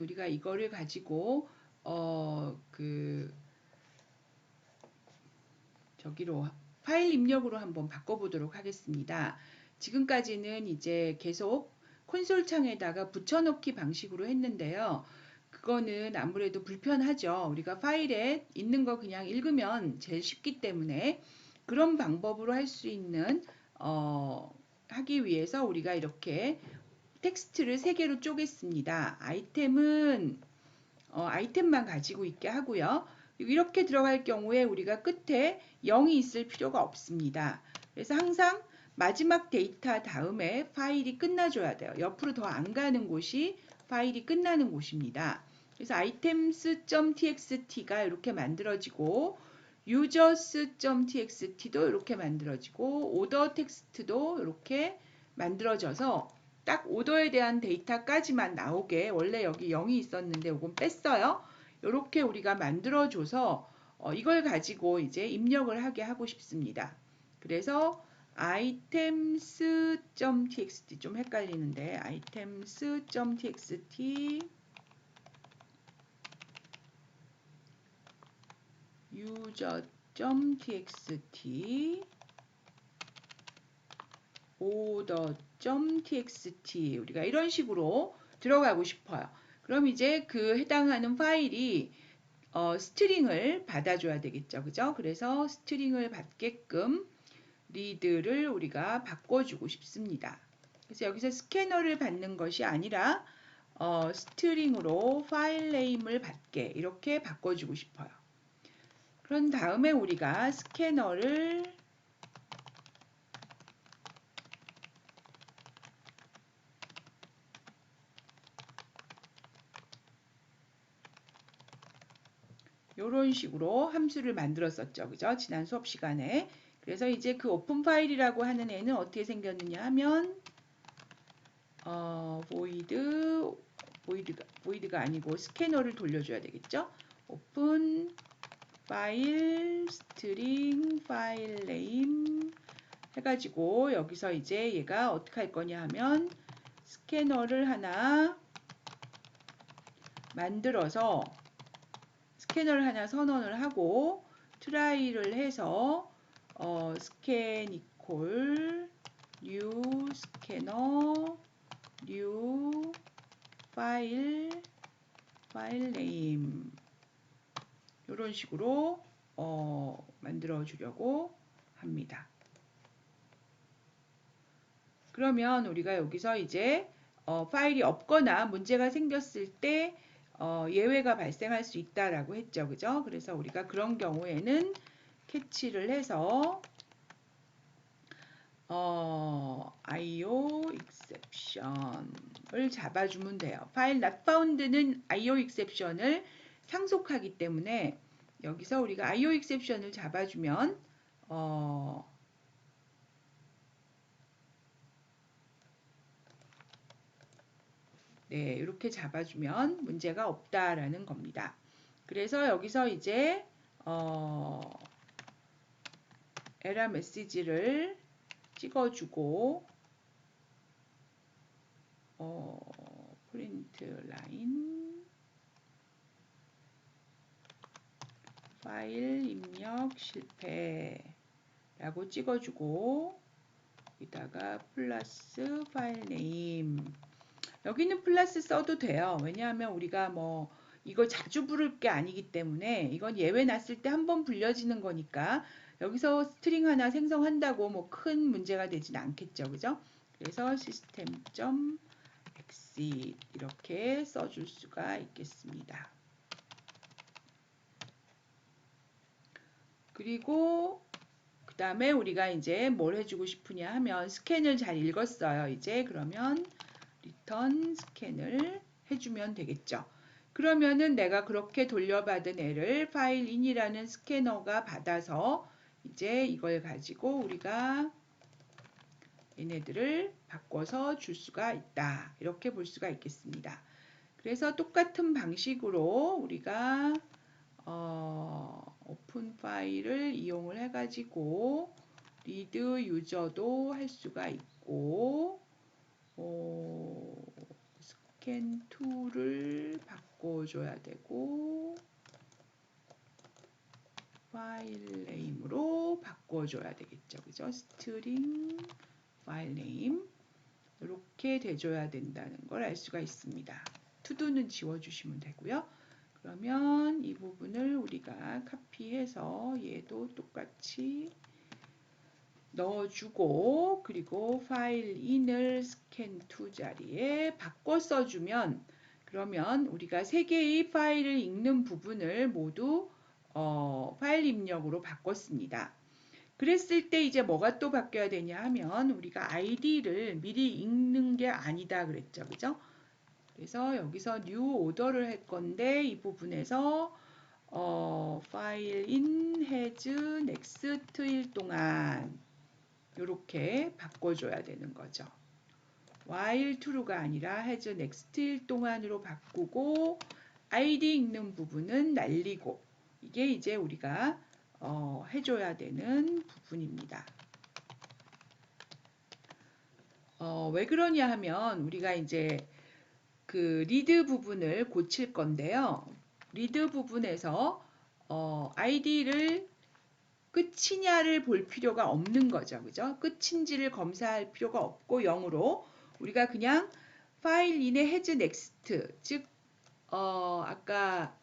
우리가 이거를 가지고 어 그 저기로 파일 입력으로 한번 바꿔보도록 하겠습니다. 지금까지는 이제 계속 콘솔 창에다가 붙여넣기 방식으로 했는데요. 그거는 아무래도 불편하죠. 우리가 파일에 있는 거 그냥 읽으면 제일 쉽기 때문에 그런 방법으로 할 수 있는 어, 하기 위해서 우리가 이렇게 텍스트를 세 개로 쪼갰습니다. 아이템은 어, 아이템만 가지고 있게 하고요. 이렇게 들어갈 경우에 우리가 끝에 0이 있을 필요가 없습니다. 그래서 항상 마지막 데이터 다음에 파일이 끝나줘야 돼요. 옆으로 더 안 가는 곳이 파일이 끝나는 곳입니다. 그래서 items.txt가 이렇게 만들어지고 users.txt도 이렇게 만들어지고 order 텍스트도 이렇게 만들어져서 딱 오더에 대한 데이터까지만 나오게 원래 여기 0이 있었는데 이건 뺐어요. 이렇게 우리가 만들어줘서 어, 이걸 가지고 이제 입력을 하게 하고 싶습니다. 그래서 items.txt 좀 헷갈리는데 items.txt user.txt order.txt 우리가 이런 식으로 들어가고 싶어요. 그럼 이제 그 해당하는 파일이 어, 스트링을 받아줘야 되겠죠. 그죠? 그래서 스트링을 받게끔 리드를 우리가 바꿔주고 싶습니다. 그래서 여기서 스캐너를 받는 것이 아니라 어, 스트링으로 파일 네임을 받게 이렇게 바꿔주고 싶어요. 그런 다음에 우리가 스캐너를 이런 식으로 함수를 만들었었죠. 그죠? 지난 수업 시간에. 그래서 이제 그 오픈 파일이라고 하는 애는 어떻게 생겼느냐 하면 어, void void가, void가 아니고 스캐너를 돌려줘야 되겠죠. 오픈 파일 string 파일 name 해가지고 여기서 이제 얘가 어떻게 할 거냐 하면 스캐너를 하나 만들어서 스캐너를 하나 선언을 하고 트라이를 해서 어, 스캔 이콜 뉴 스캐너 뉴 파일 파일 네임 이런 식으로 어, 만들어 주려고 합니다. 그러면 우리가 여기서 이제 어, 파일이 없거나 문제가 생겼을 때 어, 예외가 발생할 수 있다라고 했죠. 그죠? 그래서 우리가 그런 경우에는 캐치를 해서 어, IO exception을 잡아주면 돼요. 파일 not found는 IO exception을 상속하기 때문에 여기서 우리가 IO exception을 잡아주면 어, 네, 이렇게 잡아주면 문제가 없다라는 겁니다. 그래서 여기서 이제 어, 에러 메시지를 찍어주고 어, 프린트 라인 파일 입력 실패라고 찍어주고 여기다가 플러스 파일 네임 여기는 플러스 써도 돼요. 왜냐하면 우리가 뭐 이걸 자주 부를 게 아니기 때문에 이건 예외 났을 때 한 번 불려지는 거니까 여기서 스트링 하나 생성한다고 뭐 큰 문제가 되진 않겠죠. 그죠? 그래서 시스템.exit 이렇게 써줄 수가 있겠습니다. 그리고 그 다음에 우리가 이제 뭘 해주고 싶으냐 하면 스캔을 잘 읽었어요. 이제 그러면 리턴 스캔을 해주면 되겠죠. 그러면은 내가 그렇게 돌려받은 애를 파일 인이라는 스캐너가 받아서 이제 이걸 가지고 우리가 얘네들을 바꿔서 줄 수가 있다. 이렇게 볼 수가 있겠습니다. 그래서 똑같은 방식으로 우리가 어, 오픈 파일을 이용을 해가지고 리드 유저도 할 수가 있고 어, 스캔 2를 바꿔줘야 되고 파일 네임으로 바꿔줘야 되겠죠. 그죠? 스트링 파일 네임 이렇게 돼줘야 된다는 걸 알 수가 있습니다. 투두는 지워주시면 되고요. 그러면 이 부분을 우리가 카피해서 얘도 똑같이 넣어주고 그리고 파일 인을 스캔 2 자리에 바꿔 써주면 그러면 우리가 세 개의 파일을 읽는 부분을 모두 어, 파일 입력으로 바꿨습니다. 그랬을 때 이제 뭐가 또 바뀌어야 되냐 하면 우리가 아이디를 미리 읽는 게 아니다 그랬죠. 그죠? 그래서 여기서 new 오더를 할 건데 이 부분에서 어, 파일 in has next일 동안 이렇게 바꿔줘야 되는 거죠. while true가 아니라 has next일 동안으로 바꾸고 id 읽는 부분은 날리고 이게 이제 우리가 어, 해줘야 되는 부분입니다. 어, 왜 그러냐 하면 우리가 이제 그 리드 부분을 고칠 건데요. 리드 부분에서 어, id를 끝이냐를 볼 필요가 없는 거죠. 그죠? 끝인지를 검사할 필요가 없고 0으로 우리가 그냥 파일 인의 헤즈 넥스트 즉 어, 아까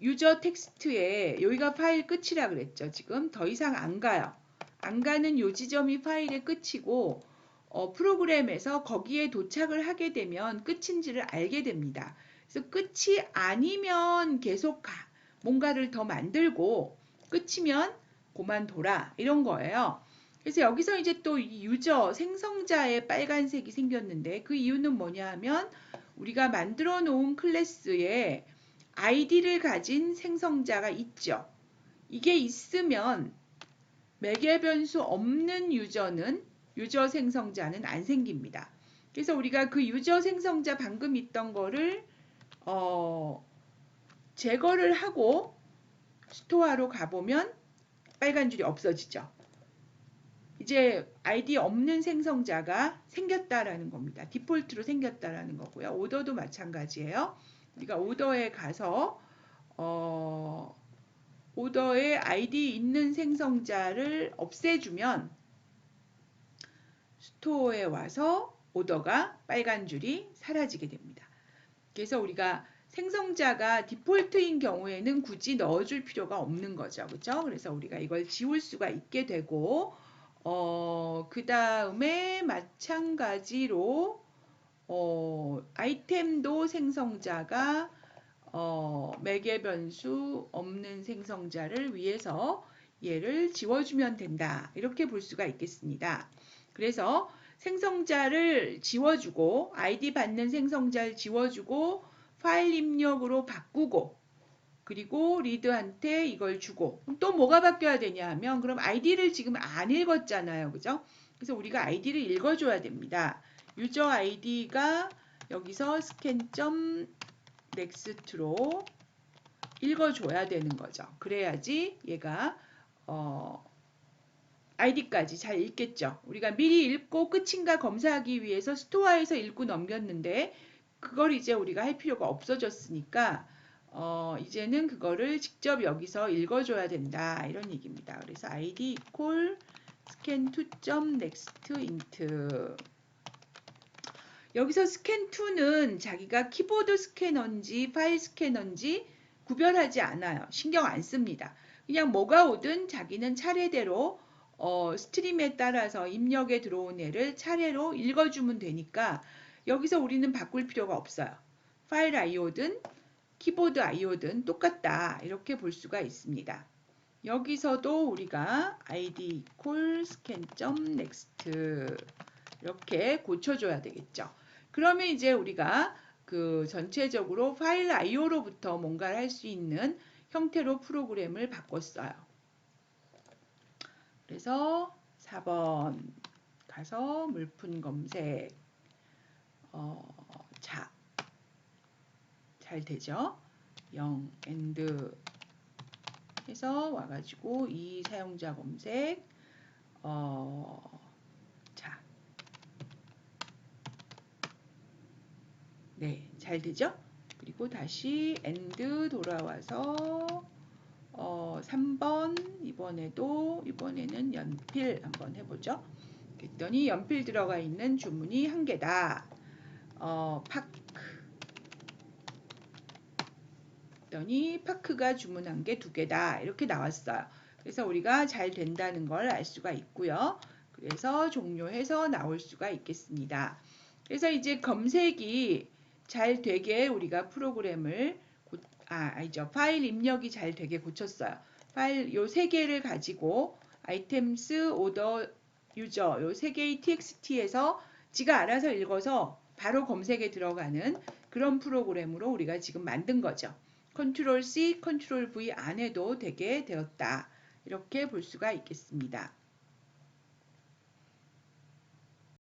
유저 텍스트에 여기가 파일 끝이라 그랬죠. 지금 더 이상 안 가요. 안 가는 요 지점이 파일의 끝이고 어, 프로그램에서 거기에 도착을 하게 되면 끝인지를 알게 됩니다. 그래서 끝이 아니면 계속 가. 뭔가를 더 만들고 끝이면 고만둬라 이런 거예요. 그래서 여기서 이제 또 유저 생성자의 빨간색이 생겼는데 그 이유는 뭐냐 하면 우리가 만들어 놓은 클래스에 아이디를 가진 생성자가 있죠. 이게 있으면 매개 변수 없는 유저는 유저 생성자는 안 생깁니다. 그래서 우리가 그 유저 생성자 방금 있던 거를 어, 제거를 하고 스토어로 가보면 빨간 줄이 없어지죠. 이제 아이디 없는 생성자가 생겼다라는 겁니다. 디폴트로 생겼다라는 거고요. 오더도 마찬가지예요. 우리가 오더에 가서 어, 오더에 아이디 있는 생성자를 없애주면 스토어에 와서 오더가 빨간 줄이 사라지게 됩니다. 그래서 우리가 생성자가 디폴트인 경우에는 굳이 넣어줄 필요가 없는 거죠. 그죠? 그래서 우리가 이걸 지울 수가 있게 되고, 어, 그 다음에 마찬가지로, 어, 아이템도 생성자가, 어, 매개 변수 없는 생성자를 위해서 얘를 지워주면 된다. 이렇게 볼 수가 있겠습니다. 그래서 생성자를 지워주고, 아이디 받는 생성자를 지워주고, 파일 입력으로 바꾸고 그리고 리드한테 이걸 주고 또 뭐가 바뀌어야 되냐 하면 그럼 아이디를 지금 안 읽었잖아요. 그죠? 그래서 우리가 아이디를 읽어줘야 됩니다. 유저 아이디가 여기서 스캔.next로 읽어줘야 되는 거죠. 그래야지 얘가 어, 아이디까지 잘 읽겠죠. 우리가 미리 읽고 끝인가 검사하기 위해서 스토어에서 읽고 넘겼는데 그걸 이제 우리가 할 필요가 없어졌으니까 어, 이제는 그거를 직접 여기서 읽어줘야 된다 이런 얘기입니다. 그래서 id equal scan2.next int 여기서 scan2는 자기가 키보드 스캐너인지 파일 스캐너인지 구별하지 않아요. 신경 안 씁니다. 그냥 뭐가 오든 자기는 차례대로 어, 스트림에 따라서 입력에 들어온 애를 차례로 읽어주면 되니까 여기서 우리는 바꿀 필요가 없어요. 파일 IO든 키보드 IO든 똑같다. 이렇게 볼 수가 있습니다. 여기서도 우리가 id equal scan.next 이렇게 고쳐줘야 되겠죠. 그러면 이제 우리가 그 전체적으로 파일 IO로부터 뭔가를 할 수 있는 형태로 프로그램을 바꿨어요. 그래서 4번 가서 물품 검색 어, 자, 잘 되죠? 0 and 해서 와가지고 이 사용자 검색 어, 자 네, 잘 되죠? 그리고 다시 end 돌아와서 어, 3번 이번에도 이번에는 연필 한번 해보죠. 그랬더니 연필 들어가 있는 주문이 한 개다. 어, 파크. 그랬더니 파크가 주문한 게 두 개다. 이렇게 나왔어요. 그래서 우리가 잘 된다는 걸 알 수가 있고요. 그래서 종료해서 나올 수가 있겠습니다. 그래서 이제 검색이 잘 되게 우리가 프로그램을 고, 아, 아니죠. 파일 입력이 잘 되게 고쳤어요. 파일 요 세 개를 가지고 아이템스 오더 유저 요 세 개의 txt에서 지가 알아서 읽어서 바로 검색에 들어가는 그런 프로그램으로 우리가 지금 만든 거죠. 컨트롤 C, 컨트롤 V 안에도 되게 되었다. 이렇게 볼 수가 있겠습니다.